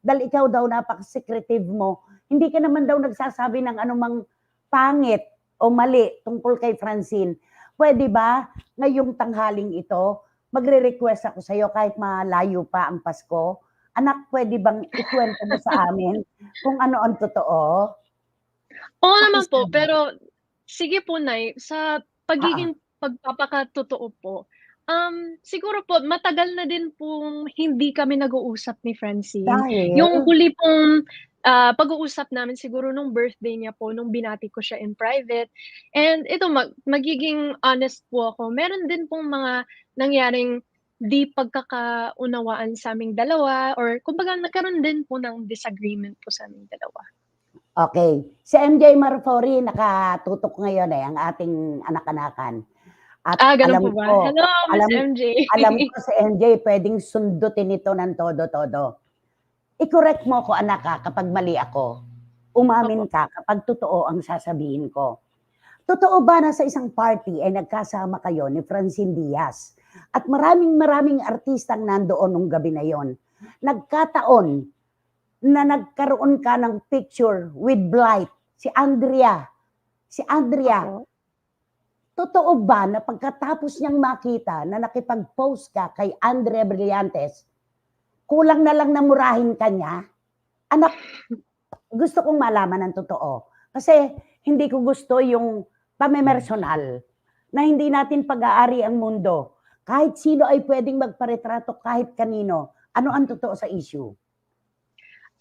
Dahil ikaw daw napaka-secretive mo. Hindi ka naman daw nagsasabi ng anumang pangit o mali tungkol kay Francine. Pwede ba ngayong tanghaling ito, magre-request ako sa iyo kahit malayo pa ang Pasko? Anak, pwede bang ikwento mo sa amin kung ano ang totoo? Oo naman po, Pakisabi. pero sige po Nay, sa pagiging pagpapakatotoo po, um, siguro po matagal na din pong hindi kami nag-uusap ni Francine. Dahil? Yung huli pong, ah, pag-uusap namin siguro nung birthday niya po, nung binati ko siya in private. And ito mag magiging honest po ako, meron din pong mga nangyaring di pagkakaunawaan sa'ming dalawa or kumbaga nagkaroon din po ng disagreement po sa'ming dalawa. Okay. Si MJ Marfori nakatutok ngayon eh, ang ating anak-anakan. At Ah, alam po ba? ko, Hello, Miss alam, MJ. alam ko si MJ pwedeng sundutin ito ng todo-todo. I-correct mo ko anak ha, kapag mali ako. Umamin Opo. ka kapag totoo ang sasabihin ko. Totoo ba na sa isang party ay nagkasama kayo ni Francine Diaz? At maraming maraming artistang nandoon nung gabi na yon. Nagkataon na nagkaroon ka ng picture with Blight, si Andrea. Si Andrea, Opo. Totoo ba na pagkatapos niyang makita na nakipag-post ka kay Andrea Brillantes, kulang na lang na murahin ka niya? Anak, gusto kong malaman ng totoo. Kasi hindi ko gusto yung pamemersonal na hindi natin pag-aari ang mundo. Kahit sino ay pwedeng magparetrato kahit kanino. Ano ang totoo sa issue?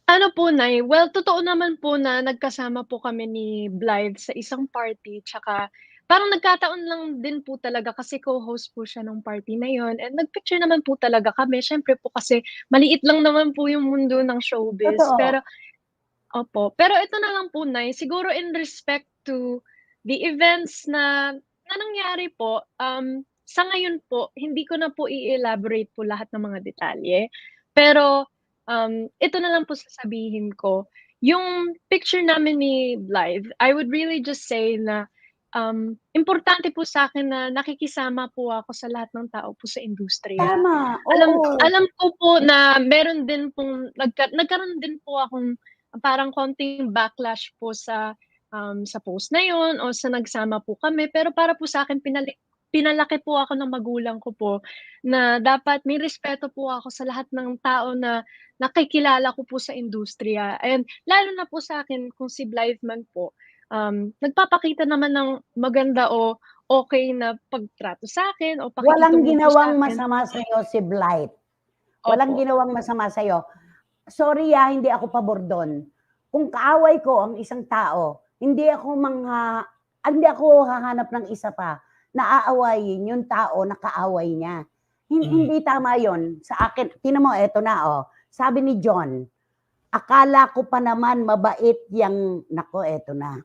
Ano po, Nay, well, totoo naman po na nagkasama po kami ni Blythe sa isang party tsaka parang nagkataon lang din po talaga kasi co-host po siya nung party na yon and nag-picture naman po talaga kami. Siyempre po kasi maliit lang naman po yung mundo ng showbiz. Totoo. Pero opo, pero ito na lang po, Nay, siguro in respect to the events na na nangyari po, um, sa ngayon po, hindi ko na po i-elaborate po lahat ng mga detalye. Pero um, ito na lang po sasabihin ko. Yung picture namin ni Blythe, I would really just say na um, importante po sa akin na nakikisama po ako sa lahat ng tao po sa industriya. Tama. Alam oo. alam ko po na meron din pong nagka nagkaroon din po akong parang konting backlash po sa, um, sa post na yun o sa nagsama po kami. Pero para po sa'kin pinali pinalaki po ako ng magulang ko po na dapat may respeto po ako sa lahat ng tao na nakikilala ko po sa industriya. And lalo na po sa'kin kung si Blythe man po, um, nagpapakita naman ng maganda o okey na pagtrato sa'kin o Walang pakikitungo po ginawang sa'kin. masama sa'yo si Blight. Walang Opo. ginawang masama sa'yo. Sorry ah, hindi ako pabor do'n. Kung kaaway ko ang isang tao, hindi ako mangha hindi ako hahanap ng isa pa na aawayin yung tao na kaaway niya. Hin Mhm. hindi tama yon sa akin. Tingnan mo, eto na oh. Sabi ni John, akala ko pa naman mabait yang nako eto na.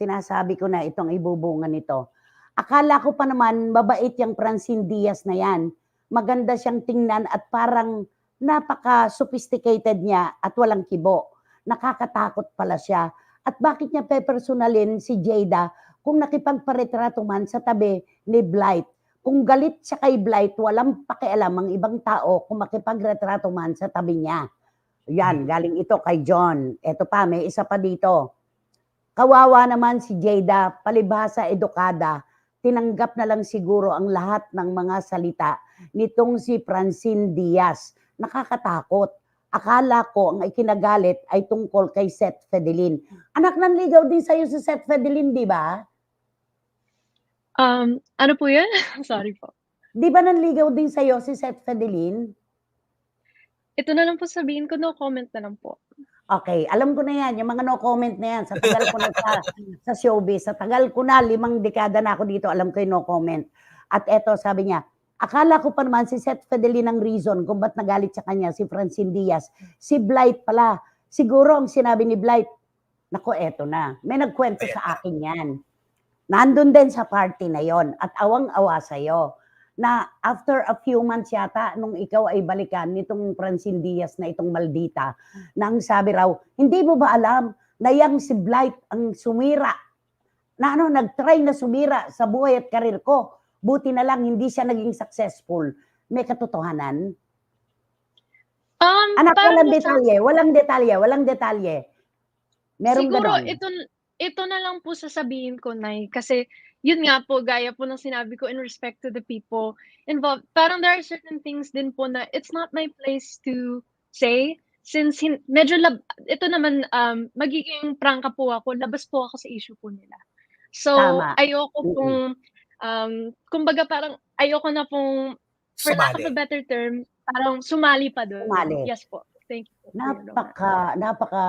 Sinasabi ko na itong ibubungan nito. Akala ko pa naman mabait yang Francine Diaz na yan. Maganda siyang tingnan at parang napaka-sophisticated niya at walang kibo. Nakakatakot pala siya. At bakit niya pepersonalin si Jada kung nakipagparetrato man sa tabi ni Blight? Kung galit siya kay Blight, walang pakialam ang ibang tao kung makipagretrato man sa tabi niya. Yan, galing ito kay John. Ito pa, may isa pa dito. Kawawa naman si Jada, palibhasa edukada, tinanggap na lang siguro ang lahat ng mga salita nitong si Francine Diaz. Nakakatakot. Akala ko ang ikinagalit ay tungkol kay Seth Fedelin. Anak, nanligaw din sa'yo si Seth Fedelin, di ba? Um, ano po yun? Sorry po. Di ba nanligaw din sa'yo si Seth Fedelin? Ito na lang po sabihin ko, no comment na lang po. Okay, alam ko na yan, yung mga no comment na yan, sa tagal ko na sa, sa showbiz, sa tagal ko na, limang dekada na ako dito, alam ko yung no comment. At eto, sabi niya, akala ko pa naman si Seth Fedelin ang reason kung ba't nagalit sa kanya si Francine Diaz. Si Blight pala. Siguro ang sinabi ni Blight, nako eto na, may nagkwento sa akin yan. Nandun din sa party na yon at awang-awa sa'yo na after a few months yata, nung ikaw ay balikan nitong Francine Diaz na itong maldita, na ang sabi raw, hindi mo ba alam na yang si Blight ang sumira, na ano, nag-try na sumira sa buhay at karir ko. Buti na lang hindi siya naging successful. May katotohanan? Um, Anak, walang detalye, walang detalye, walang detalye. Meron Siguro ganon. ito ito na lang po sasabihin ko, Nay, kasi yun nga po, gaya po ng sinabi ko in respect to the people involved, parang there are certain things din po na it's not my place to say since hin- medyo lab, ito naman um, magiging prangka po ako, labas po ako sa issue po nila. So, Tama. ayoko pong, um, kumbaga parang ayoko na pong, for lack of a Sumali. better term, parang sumali pa doon. Sumali. Yes po. Thank you. Napaka, napaka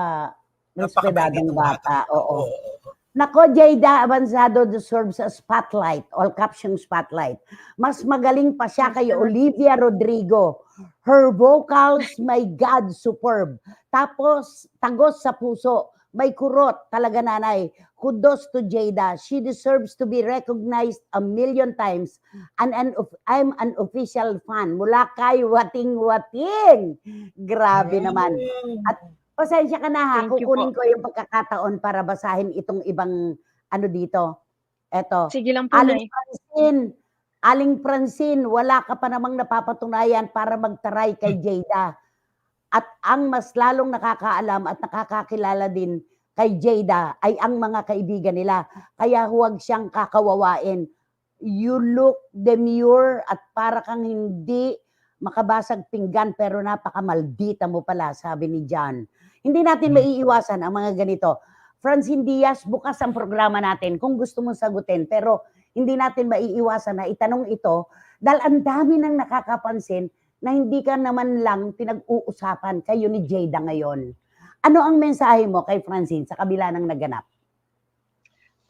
Napakabait respetadong ng bata. bata. Oo. Oo. Nako, Jada Avanzado deserves a spotlight, all caption spotlight. Mas magaling pa siya kay Olivia Rodrigo. Her vocals, my God, superb. Tapos, tagos sa puso. May kurot, talaga nanay. Kudos to Jada. She deserves to be recognized a million times. And an, I'm an official fan. Mula kay Wating Wating. Grabe naman. At Pasensya ka na ha, Thank you kukunin po. ko yung pagkakataon para basahin itong ibang ano dito. Eto. Sige lang po, Aling Nay. Francine, Aling Francine, wala ka pa namang napapatunayan para magtaray kay Jada. At ang mas lalong nakakaalam at nakakakilala din kay Jada ay ang mga kaibigan nila. Kaya huwag siyang kakawawain. You look demure at para kang hindi makabasag pinggan pero napakamaldita mo pala, sabi ni John. Hindi natin Hmm. maiiwasan ang mga ganito. Francine Diaz, bukas ang programa natin kung gusto mong sagutin. Pero hindi natin maiiwasan na itanong ito dahil ang dami nang nakakapansin na hindi ka naman lang pinag-uusapan kayo ni Jada ngayon. Ano ang mensahe mo kay Francine sa kabila ng naganap?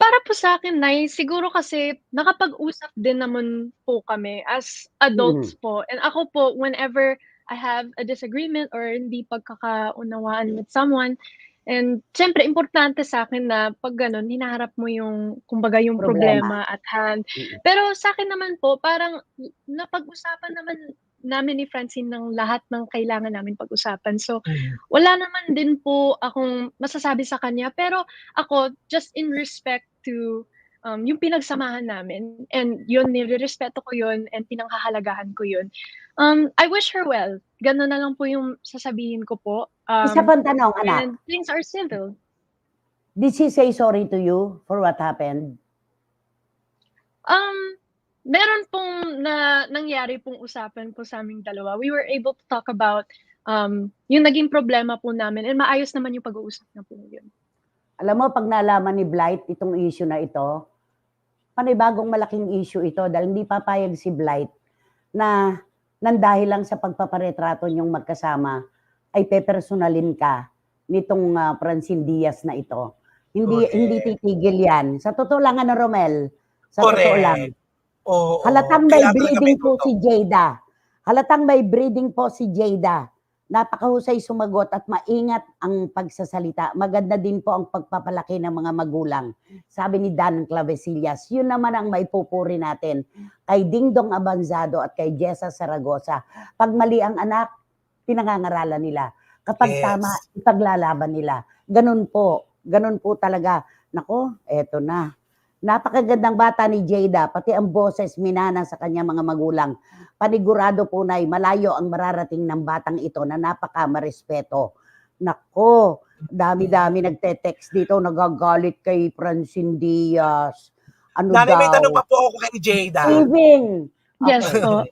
Para po sa akin, Nay, siguro kasi nakapag-usap din naman po kami as adults po. And ako po, whenever I have a disagreement or hindi pagkakaunawaan with someone, and siyempre, importante sa akin na pag ganun, hinaharap mo yung, kumbaga, yung Problema. problema, at hand. Pero sa akin naman po, parang napag-usapan naman namin ni Francine ng lahat ng kailangan namin pag-usapan. So, wala naman din po akong masasabi sa kanya. Pero ako, just in respect to um, yung pinagsamahan namin, and yun, nire-respeto ko yun, and pinanghahalagahan ko yun. Um, I wish her well. Ganun na lang po yung sasabihin ko po. Um, Isa pang tanong, anak. and things are civil. Did she say sorry to you for what happened? Um, meron pong na nangyari pong usapan po sa aming dalawa. We were able to talk about um, yung naging problema po namin and maayos naman yung pag-uusap na po yun. Alam mo, pag nalaman ni Blight itong issue na ito, panibagong malaking issue ito dahil hindi papayag si Blight na nandahil lang sa pagpaparetrato niyong magkasama ay pepersonalin ka nitong ah, Francine Diaz na ito. Hindi Correct. hindi titigil yan. Sa totoo lang ano Romel, sa totoo Correct. lang. Oo. Halatang may breeding po totoo. si Jada. Halatang may breeding po si Jada. Napakahusay sumagot at maingat ang pagsasalita. Maganda din po ang pagpapalaki ng mga magulang. Sabi ni Dan Clavesillas, yun naman ang maipupuri natin kay Dingdong Abanzado at kay Jessa Saragosa. Pag mali ang anak, pinangangaralan nila. Kapag Yes. tama, ipaglalaban nila. Ganun po. Ganun po talaga. Nako, eto na. Napakagandang bata ni Jada, pati ang boses minana sa kanya mga magulang. Panigurado po na malayo ang mararating ng batang ito na napaka marespeto. Nako, dami-dami nagte-text dito, nagagalit kay Francine Diaz. Ano Nanay, may daw? tanong pa po ako kay Jada. Saving. Yes Okay. po.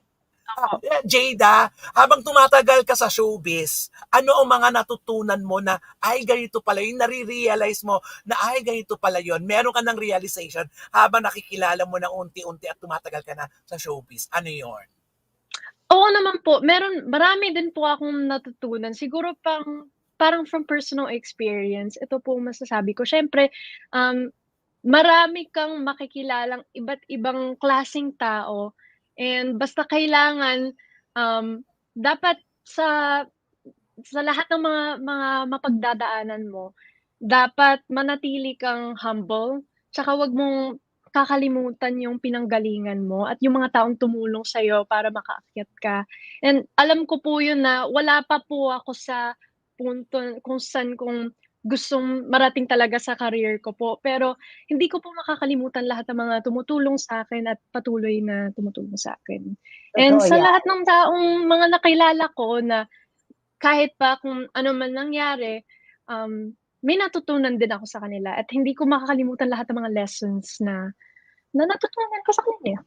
Jada, habang tumatagal ka sa showbiz, ano ang mga natutunan mo na ay ganito pala yun, nare-realize mo na ay ganito pala yun, meron ka ng realization habang nakikilala mo na unti-unti at tumatagal ka na sa showbiz. Ano yun? Oo naman po. Meron, marami din po akong natutunan. Siguro pang, parang from personal experience. Ito po masasabi ko. Siyempre, um, marami kang makikilalang iba't ibang klasing tao. And basta kailangan, um, dapat sa sa lahat ng mga mga mapagdadaanan mo, dapat manatili kang humble, tsaka wag mong kakalimutan yung pinanggalingan mo at yung mga taong tumulong sa'yo para makaakyat ka. And alam ko po yun na wala pa po ako sa punto kung saan kung gustong marating talaga sa career ko po. Pero hindi ko po makakalimutan lahat ng mga tumutulong sa akin at patuloy na tumutulong sa akin. And Totoo sa yan. lahat ng taong mga nakilala ko na kahit pa kung ano man nangyari, um, may natutunan din ako sa kanila at hindi ko makakalimutan lahat ng mga lessons na na natutunan ko sa kanila.